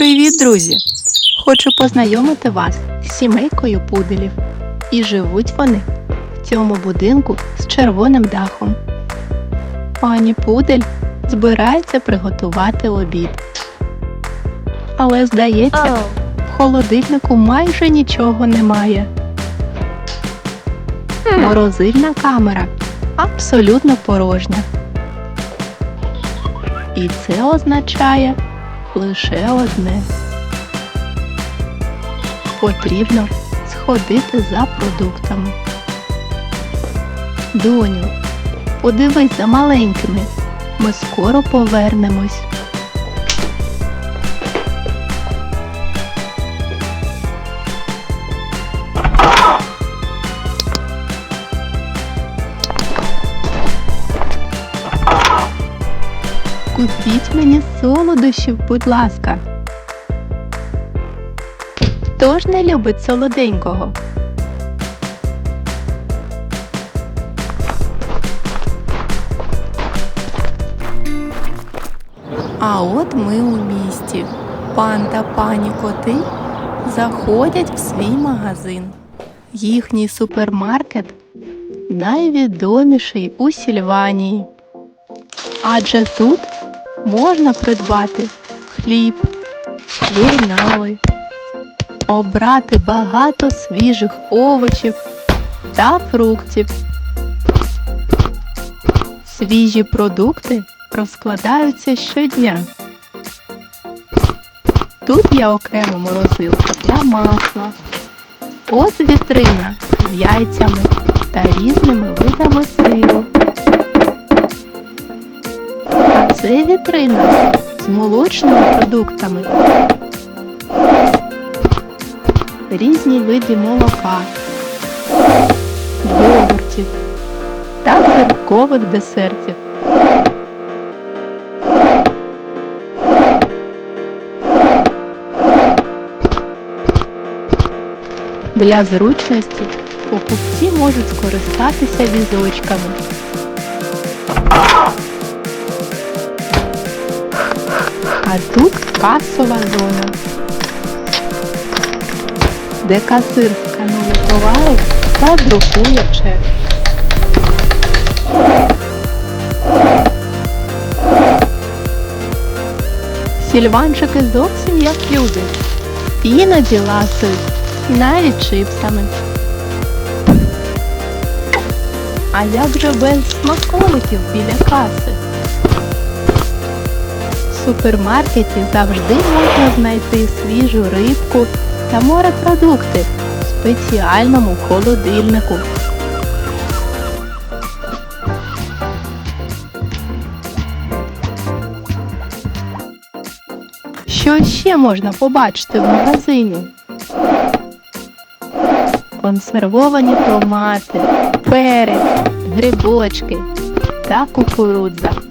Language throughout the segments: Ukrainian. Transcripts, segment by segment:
Привіт, друзі! Хочу познайомити вас з сімейкою пуделів. І живуть вони в цьому будинку з червоним дахом. Пані Пудель збирається приготувати обід. Але здається, в холодильнику майже нічого немає. Морозильна камера абсолютно порожня. І це означає лише одне. Потрібно сходити за продуктами. Доню, подивись за маленькими. Ми скоро повернемось. Купіть мені солодощів, будь ласка. Хто ж не любить солоденького? А от ми у місті. Пан та пані коти заходять в свій магазин. Їхній супермаркет найвідоміший у Сільванії. Адже тут можна придбати хліб, журнали, обрати багато свіжих овочів та фруктів. Свіжі продукти розкладаються щодня. Тут є окрема морозилка для масла. Ось вітрина з яйцями та різними видами сиру. Це вітрина з молочними продуктами. Різні види молока, йогуртів та фруктових десертів. Для зручності покупці можуть скористатися візочками. А тут касова зона, де касир сканує товари та друкує чек. Сільванчики зовсім як люди. Іноді ласують навіть чипсами. А як же без смаколиків біля каси? В супермаркеті завжди можна знайти свіжу рибку та морепродукти в спеціальному холодильнику. Що ще можна побачити в магазині? Консервовані томати, перець, грибочки та кукурудза.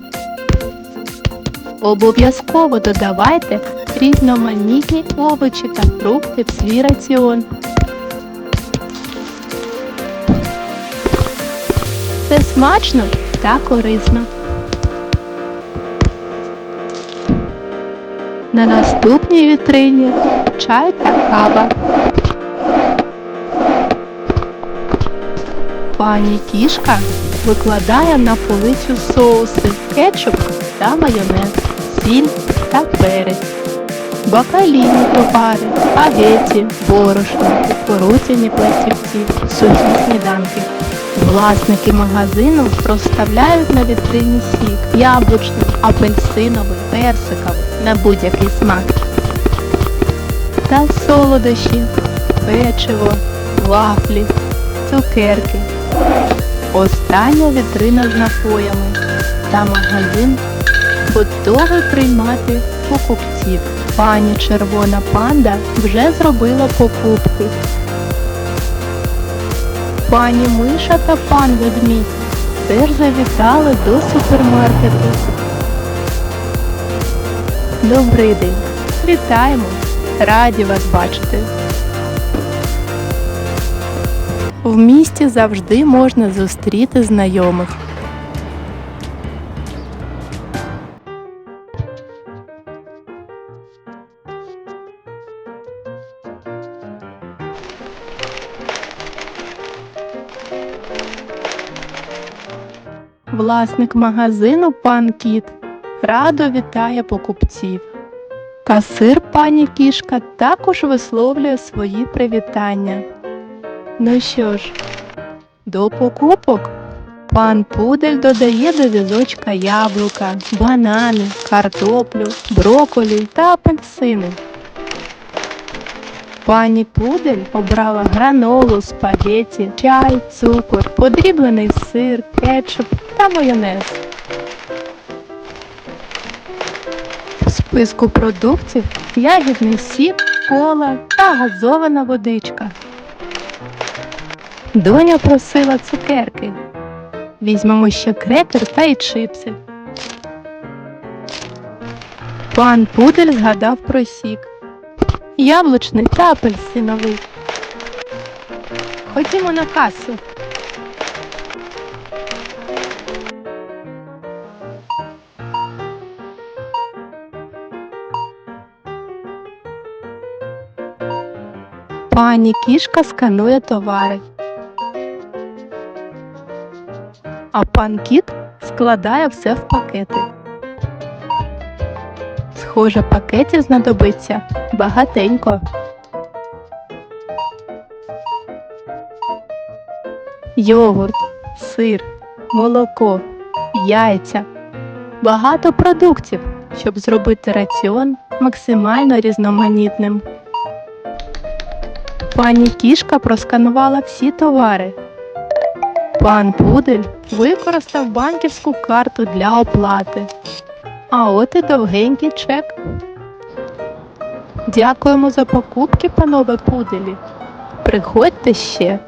Обов'язково додавайте різноманітні овочі та фрукти в свій раціон. Це смачно та корисно. На наступній вітрині чай та кава. Пані кішка викладає на полицю соуси, кетчуп та майонез, сіль та перець, бакалійні товари, спагеті, борошно, кукурудзяні пластівці, сухі сніданки. Власники магазину розставляють на вітрині сік яблучний, апельсиновий, персиковий на будь-який смак. Та солодощі, печиво, вафлі, цукерки. Остання вітрина з напоями та магазин готовий приймати покупців. Пані червона панда вже зробила покупки. Пані миша та пан ведмідь теж завітали до супермаркету. Добрий день! Вітаємо! Раді вас бачити! В місті завжди можна зустріти знайомих. Власник магазину пан кіт радо вітає покупців. Касир пані кішка також висловлює свої привітання. Ну що ж, до покупок пан Пудель додає до візочка яблука, банани, картоплю, броколі та апельсини. Пані Пудель обрала гранолу, спагеті, чай, цукор, подріблений сир, кетчуп та майонез. В списку продуктів ягідний сік, кола та газована водичка. Доня просила цукерки. Візьмемо ще крекер та й чипси. Пан Пудель згадав про сік. Яблучний та апельсиновий. Ходімо на касу. Пані кішка сканує товари. А пан кіт складає все в пакети. Схоже, пакетів знадобиться багатенько. Йогурт, сир, молоко, яйця. Багато продуктів, щоб зробити раціон максимально різноманітним. Пані кішка просканувала всі товари. Пан Пудель використав банківську карту для оплати. А от і довгенький чек. Дякуємо за покупки, панове пуделі. Приходьте ще.